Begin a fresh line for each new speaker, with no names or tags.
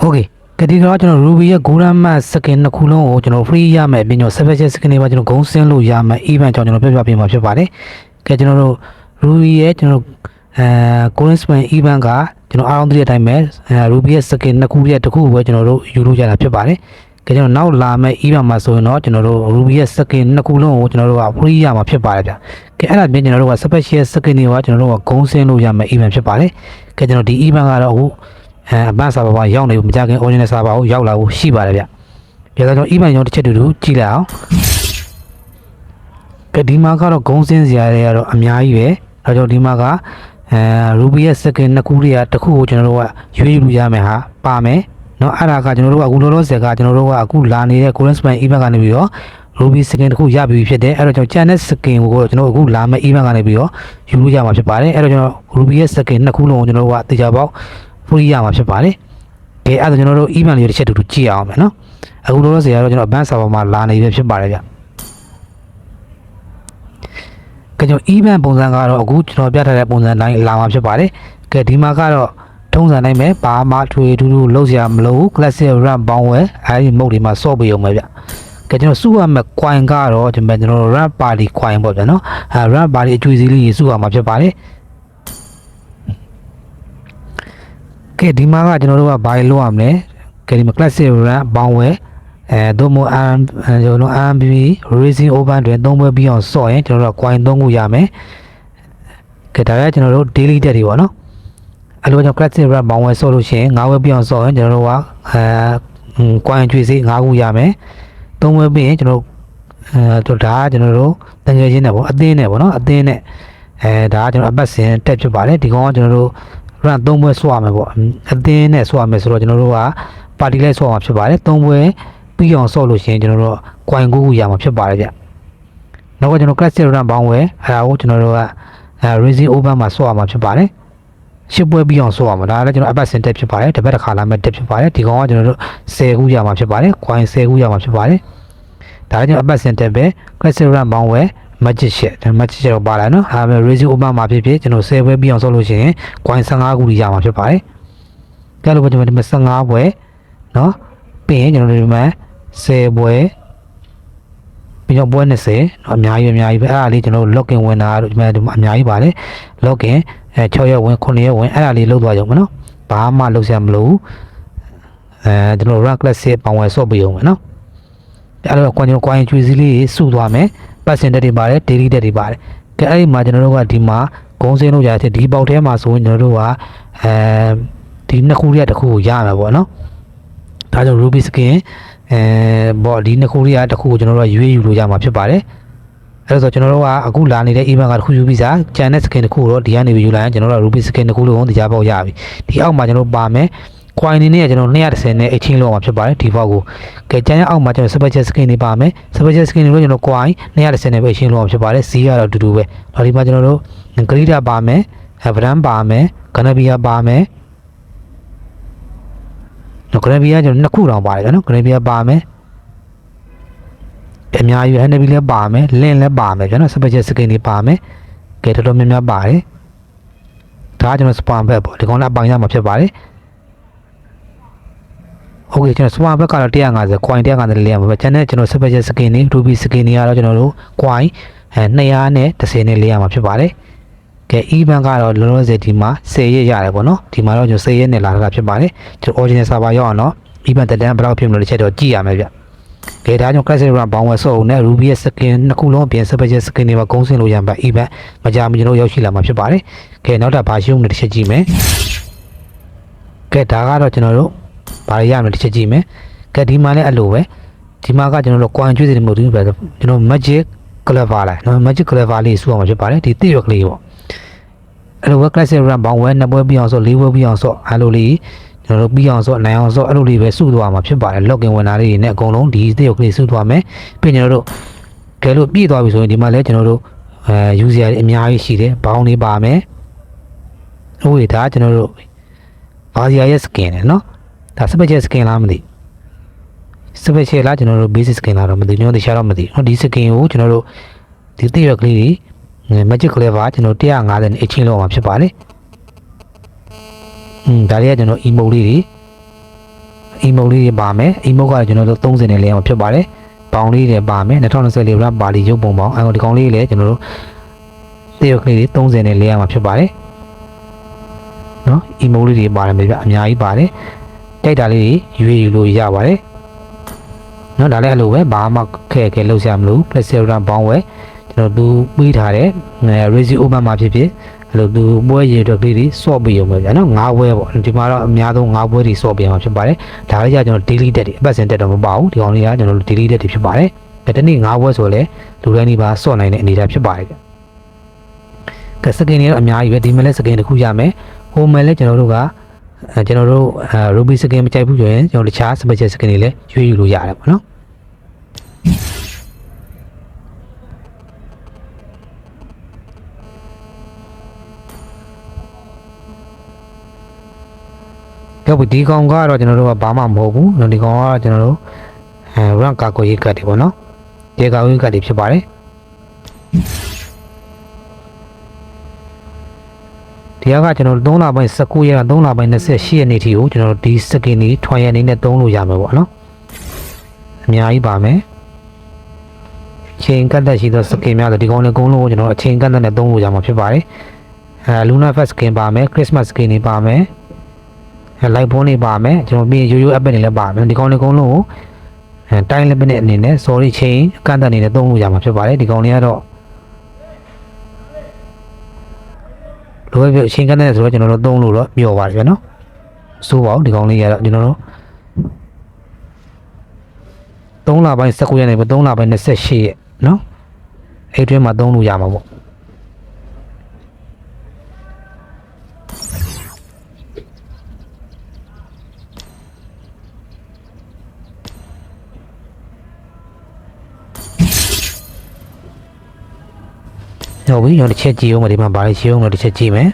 ဟုတ်ကဲ့ကတိကတော့ကျွန်တော် Ruby ရဲ့ Golden Mask skin နှစ်ခုလုံးကိုကျွန်တော် free ရမယ်ပြီးတော့ special skin တွေပါကျွန်တော်ဂုံးဆင်းလို့ရမယ် event ကြောင့်ကျွန်တော်ပြပြပေးမှာဖြစ်ပါတယ်ကဲကျွန်တော်တို့ Ruby ရဲ့ကျွန်တော်အဲ Golden Spin event ကကျွန်တော်အားလုံးသိတဲ့အတိုင်းပဲအဲ Ruby ရဲ့ skin နှစ်ခုရဲ့တစ်ခုကိုပဲကျွန်တော်တို့ယူလို့ရတာဖြစ်ပါတယ်ကဲကျွန်တော်နောက်လာမယ့် event မှာဆိုရင်တော့ကျွန်တော်တို့ Ruby ရဲ့ skin နှစ်ခုလုံးကိုကျွန်တော်တို့က free ရမှာဖြစ်ပါတယ်ဗျကဲအဲ့ဒါပြင်ကျွန်တော်တို့က special skin တွေကကျွန်တော်တို့ကဂုံးဆင်းလို့ရမယ် event ဖြစ်ပါတယ်ကဲကျွန်တော်ဒီ event ကတော့အခု အဲအပန်းစာပါပါရောက်နေဘူးမကြခင် original စာပါကိုရောက်လာဖို့ရှိပါတယ်ဗျ။ဒါကြောင့် email ရောတစ်ချက်တူတူကြည့်လိုက်အောင်။ကဒီမှာကတော့ဂုံးစင်းစရာတွေကတော့အများကြီးပဲ။ဒါကြောင့်ဒီမှာကအဲ Ruby ရဲ့ second နှစ်ခုတွေကတစ်ခုကိုကျွန်တော်တို့ကရွေးယူရမယ်ဟာပါမယ်။နော်အဲ့ဒါကကျွန်တော်တို့ကအခုလောလောဆယ်ကကျွန်တော်တို့ကအခုလာနေတဲ့ Golden Spine event ကနေပြီးတော့ Ruby skin တစ်ခုရပြီဖြစ်တယ်။အဲ့တော့ကျွန်တော် channel skin ကိုကျွန်တော်အခုလာမယ့် event ကနေပြီးတော့ယူလို့ရမှာဖြစ်ပါတယ်။အဲ့တော့ကျွန်တော် Ruby ရဲ့ skin နှစ်ခုလုံးကိုကျွန်တော်တို့ကတေချာပေါက် free ရမှာဖြစ်ပါတယ်။ကဲအဲ့ဒါကျွန်တော်တို့ email လေးတစ်ချက်တူတူကြည့်အောင်မယ်နော်။အခုလောလောဆယ်ကတော့ကျွန်တော် advanced server မှာလာနေပြီဖြစ်ပါတယ်ဗျ။ကဲကျွန်တော် email ပုံစံကတော့အခုကျွန်တော်ပြထားတဲ့ပုံစံတိုင်းလာမှာဖြစ်ပါတယ်။ကဲဒီမှာကတော့ထုံးစံတိုင်းပဲဘာမှထွေထူးထူးလုပ်စရာမလိုဘူး classic run ပေါင်းဝဲအဲဒီ mode တွေမှာစော့ပေးအောင်ပဲဗျ။ကဲကျွန်တော်စုရမယ့် coin ကတော့ကျွန်တော်ကျွန်တော် run party coin ပေါ့ဗျာနော်။အဲ run party အကျွေးစည်းလေးကြီးစုရမှာဖြစ်ပါတယ်။ ကဲဒီမှာကကျွန်တော်တို့ကဘာလို့လုပ်ရမလဲကဲဒီမှာ classic run ဘောင်းဝဲအဲသို့မဟုတ် AM ကျွန်တော်တို့ AMB racing open တွေသုံးပွဲပြီးအောင်စော့ရင်ကျွန်တော်တို့က coin သုံးခုရမယ်ကဲဒါကကျွန်တော်တို့ daily တက်တွေပေါ့နော်အဲ့လိုကြောင့် classic run ဘောင်းဝဲစော့လို့ရှိရင်၅ဝဲပြီးအောင်စော့ရင်ကျွန်တော်တို့ကအဲ coin ကျွေးစီ၅ခုရမယ်သုံးပွဲပြီးရင်ကျွန်တော်တို့အဲတို့ဒါကကျွန်တော်တို့တန်ကြွချင်းနဲ့ပေါ့အသင်းနဲ့ပေါ့နော်အသင်းနဲ့အဲဒါကကျွန်တော်အပတ်စဉ်တက်ဖြစ်ပါတယ်ဒီကောင်ကကျွန်တော်တို့ run 3ပွဲဆွရမယ်ပေါ့အသင်းနဲ့ဆွရမယ်ဆိုတော့ကျွန်တော်တို့ကပါတီလိုက်ဆွရမှာဖြစ်ပါတယ်3ပွဲပြီးအောင်ဆော့လို့ရှိရင်ကျွန်တော်တို့ coin ကိုခုရမှာဖြစ်ပါတယ်ဗျနောက်ကကျွန်တော် classic run ဘောင်းဝဲအဲဒါကိုကျွန်တော်တို့ကအဲ racing open မှာဆွရမှာဖြစ်ပါတယ်ရှစ်ပွဲပြီးအောင်ဆော့ရမှာဒါလည်းကျွန်တော်အပတ်စဉ်တက်ဖြစ်ပါတယ်တစ်ပတ်တစ်ခါလာမဲ့တက်ဖြစ်ပါတယ်ဒီကောင်ကကျွန်တော်တို့10ခုရမှာဖြစ်ပါတယ် coin 10ခုရမှာဖြစ်ပါတယ်ဒါလည်းကျွန်တော်အပတ်စဉ်တက်ပဲ classic run ဘောင်းဝဲ magic shit ဒါ magic shit ကိုပါလာနော်အဲဒါ racing open မှာဖြစ်ဖြစ်ကျွန်တော်10ပွဲပြီးအောင်ဆော့လို့ရှိရင် coin 15ခုရမှာဖြစ်ပါတယ်ကဲလို့ကျွန်တော်ဒီမှာ15ပွဲနော်ပြီးရင်ကျွန်တော်ဒီမှာ10ပွဲပြီးတော့ပွဲ20နော်အများကြီးအများကြီးပဲအဲ့ဒါလေးကျွန်တော် login ဝင်တာတို့ဒီမှာဒီမှာအများကြီးပါတယ် login အဲ6ရက်ဝင်9ရက်ဝင်အဲ့ဒါလေးလုပ်သွားကြအောင်မနော်ဘာမှလုပ်စရာမလိုဘူးအဲကျွန်တော် rank class ပေါင်ဝယ်ဆော့ပြီးအောင်မယ်နော်အဲ့တော့ကျွန်တော် coin ကျွေးစည်းလေးစုသွားမယ် percent တွေပါတယ် daily တက်တွေပါတယ်ကဲအဲ့ဒီမှာကျွန်တော်တို့ကဒီမှာဂုံးစင်းလို့ရတဲ့ဒီပေါက်ထဲမှာဆိုရင်ကျွန်တော်တို့ကအဲဒီနှစ်ခုရတစ်ခုကိုရမှာပေါ့နော်ဒါကြောင့် ruby skin အဲပေါ့ဒီနှစ်ခုရတစ်ခုကိုကျွန်တော်တို့ကရွေးယူလို့ရမှာဖြစ်ပါတယ်အဲ့တော့ကျွန်တော်တို့ကအခုလာနေတဲ့ event ကတစ်ခုယူပြီးစားကျန်တဲ့ skin တစ်ခုတော့ဒီကနေယူလာရင်ကျွန်တော်တို့က ruby skin တစ်ခုလုံးတရားပေါက်ရပြီဒီအောက်မှာကျွန်တော်ပါမယ် coin နေနဲ့ကျွန်တော်230နဲ့ exchange လုပ်အောင်ဖြစ်ပါတယ်ဒီဘောက်ကိုကဲကျန်ရအောက်မှာကျွန်တော် special skin တွေပါမယ် special skin တွေလို့ကျွန်တော် coin 230နဲ့ပဲ exchange လုပ်အောင်ဖြစ်ပါတယ်ဈေးကတော့အတူတူပဲဒါဒီမှာကျွန်တော်တို့ grid ပါမယ်ဗရန်ပါမယ်ကနဘီယာပါမယ်နော်ဂရဘီယာကျွန်တော်နှစ်ခုတောင်ပါတယ်နော်ဂရဘီယာပါမယ်အများကြီး NB လည်းပါမယ်လင်းလည်းပါမယ်ကျွန်တော် special skin တွေပါမယ်ကဲတော်တော်များများပါတယ်ဒါကကျွန်တော် spam ဘက်ပေါ့ဒီကောင်လည်းအပိုင်ရမှာဖြစ်ပါတယ် โอเคကျွန်တော် spam ဘက်ကတော့150 coin 150လေးရမှာပဲကျန်တဲ့ကျွန်တော် special skin တွေ ruby skin တွေကတော့ကျွန်တော်တို့ coin အဲ200နဲ့30နဲ့လေးရမှာဖြစ်ပါတယ်ကဲ event ကတော့လောလောဆယ်ဒီမှာ10ရက်ရတယ်ပေါ့နော်ဒီမှာတော့ကျွန်တော်10ရက်နဲ့လာတာဖြစ်ပါတယ်ကျွန်တော် original server ရောက်အောင်တော့ event တက်တန်းဘယ်လောက်ဖြစ်မလို့တစ်ချက်တော့ကြည့်ရမယ်ဗျကဲဒါကြောင့် classic run ဘောင်းဝယ်ဆော့ဦးနဲ့ ruby ရဲ့ skin နှစ်ခုလုံးအပြင် special skin တွေပါဂုံးစင်လို့ရမှာ event မကြမီကျွန်တော်ရောက်ရှိလာမှာဖြစ်ပါတယ်ကဲနောက်ထပ်ဘာရှုံးနေတစ်ချက်ကြည့်မယ်ကဲဒါကတော့ကျွန်တော်တို့ ဘာရရမလဲတစ်ချက်ကြည့်မယ်ကဲဒီမှာလည်းအဲ့လိုပဲဒီမှာကကျွန်တော်တို့ coin ကျွေးတယ်မဟုတ်ဘူးပဲကျွန်တော် magic clever လိုက်နော် magic clever လေးစုအောင်မှာဖြစ်ပါတယ်ဒီတိရွက်ကလေးပေါ့အဲ့လို web classic run ဘောင်းဝဲနှစ်ပွဲပြီးအောင်ဆိုလေးပွဲပြီးအောင်ဆိုအဲ့လိုလေးကျွန်တော်တို့ပြီးအောင်ဆိုနိုင်အောင်ဆိုအဲ့လိုလေးပဲစုသွားမှာဖြစ်ပါတယ် login ဝင်တာလေးတွေနဲ့အကုန်လုံးဒီတိရွက်ကလေးစုသွားမယ်ပြီးကျွန်တော်တို့ကဲလို့ပြည့်သွားပြီဆိုရင်ဒီမှာလည်းကျွန်တော်တို့အဲ user တွေအများကြီးရှိတယ်ဘောင်းလေးပါမယ်ဟုတ်ပြီဒါကျွန်တော်တို့ဘာစီယာရဲ့ skin နဲ့နော် ဒါ special skin လားမသိ special လားကျွန်တော်တို့ basic skin လားတော့မသိကျွန်တော်တရားတော့မသိနော်ဒီ skin ကိုကျွန်တော်တို့ဒီတိရွက်ကလေးတွေ magic clever ကျွန်တော်150နဲ့ exchange လုပ်အောင်ဖြစ်ပါတယ်။อืมဒါလေးကကျွန်တော် emote လေးတွေအိမ်မုတ်လေးတွေပါမယ်အိမ်မုတ်ကကျွန်တော်တို့30နဲ့လဲအောင်ဖြစ်ပါတယ်ပေါင်လေးတွေပါမယ်2024 rap ပါလီရုပ်ပုံပေါင်းအဲဒီကောင်လေးလည်းကျွန်တော်တို့တရုတ်ကလေးတွေ30နဲ့လဲရမှာဖြစ်ပါတယ်နော်အိမ်မုတ်လေးတွေပါတယ်ဗျအများကြီးပါတယ် တိုက်တာလေးတွေရွေးယူလို့ရပါတယ်နော်ဒါလည်းအဲ့လိုပဲဘာမှခဲခဲလောက်ရမလို့ plastic rap ဘောင်းဝဲကျွန်တော်သူပြီးထားတဲ့ Razy Open မှာဖြစ်ဖြစ်အဲ့လိုသူပွဲရည်အတွက်ကလေးတွေစော့ပြီးရုံပဲဗျာနော်၅ပွဲပေါ့ဒီမှာတော့အများဆုံး၅ပွဲတွေစော့ပြီးရမှာဖြစ်ပါတယ်ဒါလည်းကြကျွန်တော် daily တက်တွေအပတ်စဉ်တက်တော့မပါဘူးဒီကောင်လေးကကျွန်တော်တို့ daily တက်တွေဖြစ်ပါတယ်ဒါတနေ့၅ပွဲဆိုလဲလူတိုင်းဒီပါစော့နိုင်တဲ့အနေအထားဖြစ်ပါတယ်ဗျကဲစကင်တွေတော့အများကြီးပဲဒီမှာလဲစကင်တစ်ခုရမယ်ဟိုမှာလဲကျွန်တော်တို့ကအဲ ကျွန်တော်တို့အဲ ruby skin မကြိုက်ဘူးဆိုရင်ကျွန်တော်တခြား special skin တွေလည်းရွေးယူလို့ရတယ်ပေါ့နော်ကဲဒီကောင်ကတော့ကျွန်တော်တို့ကဘာမှမဟုတ်ဘူးဒီကောင်ကကျွန်တော်တို့အဲ rank ကာကိုရေးကတ်တွေပေါ့နော်ဒီကာကိုရေးကတ်တွေဖြစ်ပါတယ် ဒီကကျွန်တော်တို့3လပိုင်း19ရက်က3လပိုင်း28ရက်နေ့ထိကိုကျွန်တော်တို့ဒီစကင်ကြီးထွန်ရနေနဲ့သုံးလို့ရမှာပေါ့နော်အများကြီးပါမယ်ချိန်ကတ်သက်ရှိသောစကင်များဆိုဒီကောင်လေးအကုန်လုံးကိုကျွန်တော်အချိန်ကတ်သက်နဲ့သုံးလို့ရမှာဖြစ်ပါတယ်အဲ Luna Fest skin ပါမယ် Christmas skin တွေပါမယ်လိုက်ဖုန်းနေပါမယ်ကျွန်တော်ပြီးရိုးရိုး app တွေလည်းပါမယ်ဒီကောင်လေးကုန်းလုံးကိုအဲတိုင်းလက်ပနဲ့အနေနဲ့ sorry chain အကန့်အသတ်အနေနဲ့သုံးလို့ရမှာဖြစ်ပါတယ်ဒီကောင်လေးကတော့ လိုပဲပြအချိန်ကန့်တဲ့ဆိုတော့ကျွန်တော်တို့သုံးလို့တော့မျောပါတယ်ဗျာနော်စိုးပါဦးဒီကောင်လေးကတော့ကျွန်တော်တို့3လပိုင်း19ရက်နေ့ပဲ3လပိုင်း28ရက်နော်အဲ့တွင်းမှာသုံးလို့ရမှာပေါ့ ဟုတ်ပြီကျွန်တော်တစ်ချက်ကြည့်အောင်ဒီမှာဗာလေးရှင်းအောင်လို့တစ်ချက်ကြည့်မယ်